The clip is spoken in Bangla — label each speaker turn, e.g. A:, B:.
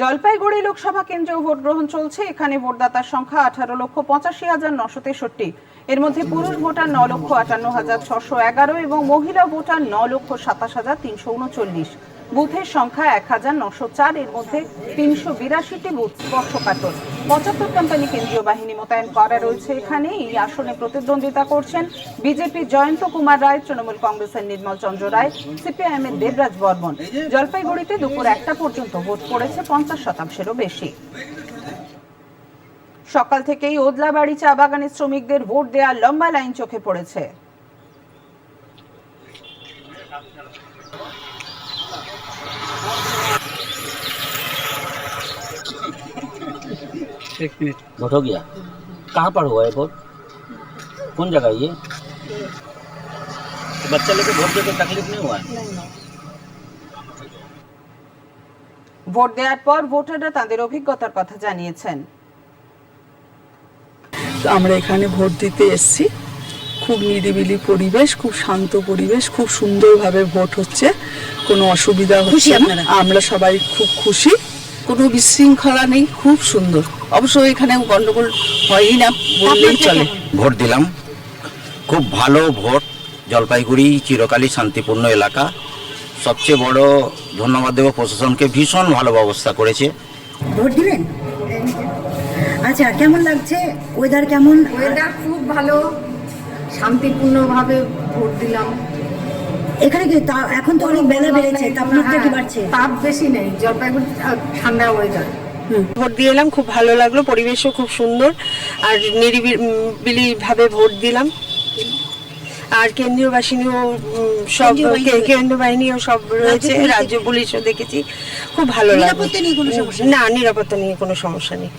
A: জলপাইগুড়ি লোকসভা কেন্দ্রেও ভোট গ্রহণ চলছে। এখানে ভোটদাতার সংখ্যা আঠারো লক্ষ পঁচাশি হাজার নশো তেষট্টি। এর মধ্যে পুরুষ ভোটার ন লক্ষ আটান্ন হাজার ছশো এগারো এবং মহিলা ভোটার ন লক্ষ সাতাশ হাজার তিনশো উনচল্লিশ। বুথের সংখ্যা এক হাজার নশো চার, এর মধ্যে তিনশো বিরাশিটি বুথ স্পর্শকাতর। পঁচাত্তর কোম্পানি কেন্দ্রীয় বাহিনী মোতায়েন করা রয়েছে এখানে। এই আসনে প্রতিদ্বন্দ্বিতা করছেন বিজেপি জয়ন্ত কুমার রায়, তৃণমূল কংগ্রেসের নির্মল চন্দ্র রায় সিপিআইএম এর দেবরাজ বর্মন। জলপাইগুড়িতে দুপুর একটা পর্যন্ত ভোট পড়েছে পঞ্চাশ শতাংশেরও বেশি। সকাল থেকেই ওদলাবাড়ি চা বাগানের শ্রমিকদের ভোট দেওয়ার লম্বা লাইন চোখে পড়েছে।
B: एक मिनट
C: वोट हो गया कहाँ पर हुआ है वोट कौन जगह ये तो बच्चा लोग को वोट देकर तकलीफ नहीं हुआ है
A: ভোট দেওয়ার পর ভোটাররা তাদের অভিজ্ঞতার কথা জানিয়েছেন
D: তো আমরা এখানে ভোট দিতে এসেছি খুব নিরিবিলি পরিবেশ খুব শান্ত পরিবেশ খুব সুন্দরভাবে ভোট হচ্ছে কোনো অসুবিধা হচ্ছে না আমরা সবাই খুব খুশি কোনো বিশৃঙ্খলা নেই খুব সুন্দর। অবশ্য এখানে গন্ডগোল হয়ই না বললেই চলে।
E: ভোট দিলাম। খুব ভালো ভোট জলপাইগুড়ি চিরকালই শান্তিপূর্ণ এলাকা। সবচেয়ে বড় ধন্যবাদ দেব প্রশাসনকে ভীষণ ভালো ব্যবস্থা করেছে।
F: ভোট দিলেন? আচ্ছা কেমন লাগছে? ওয়েদার কেমন?
G: ওয়েদার খুব ভালো। শান্তিপূর্ণভাবে ভোট দিলাম।
F: এখানে কি এখন তো অনেক বেলা বেড়েছে তাপমাত্রা কি
G: হ্যাঁ,
F: বাড়ছে
G: তাপ বেশি নেই জলপাইগুড়ি ঠান্ডা ওয়েদার
H: ভোট দিয়ে এলাম খুব ভালো লাগল পরিবেশও খুব সুন্দর আর নিরিবিলি ভাবে ভোট দিলাম। আর কেন্দ্রীয় বাহিনীও সব
F: কেন্দ্রীয়
H: বাহিনীও সব রয়েছে রাজ্য পুলিশও দেখেছি খুব ভালো লাগল।
F: নিরাপত্তা নিয়ে কোনো সমস্যা
H: না নিরাপত্তা নিয়ে কোনো সমস্যা নেই।